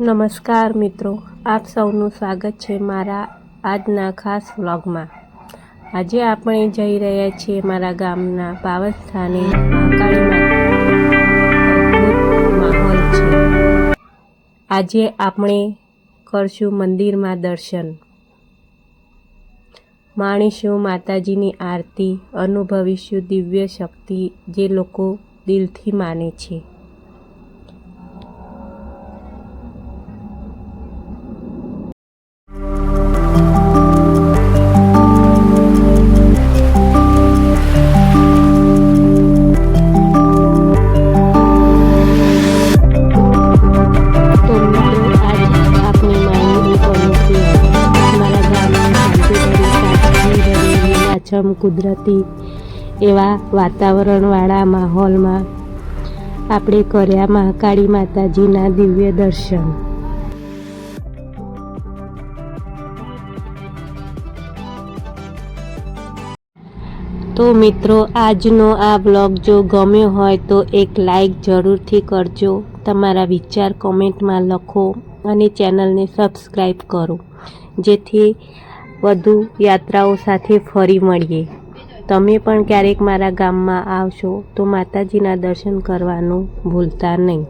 નમસ્કાર મિત્રો, આપ સૌનું સ્વાગત છે મારા આજના ખાસ વ્લોગમાં. આજે આપણે જઈ રહ્યા છીએ મારા ગામના પાવસ્થાને માહોલ છે. આજે આપણે કરશું મંદિરમાં દર્શન. માણીશું માતાજીની આરતી, અનુભવીશું દિવ્ય શક્તિ જે લોકો દિલથી માને છે. લીલાછમ કુદરતી એવા વાતાવરણવાળા માહોલમાં આપણે કર્યા મહાકાળી માતાજીના દિવ્ય દર્શન. તો મિત્રો, આજનો આ બ્લોગ જો ગમ્યો હોય તો એક લાઈક જરૂરથી કરજો, તમારા વિચાર કોમેન્ટમાં લખો અને ચેનલને સબસ્ક્રાઈબ કરો. જેથી વધુ યાત્રાઓ સાથે ફરી મળીએ. તમે પણ ક્યારેક મારા ગામમાં આવશો તો માતાજીના દર્શન કરવાનું ભૂલતા નહીં.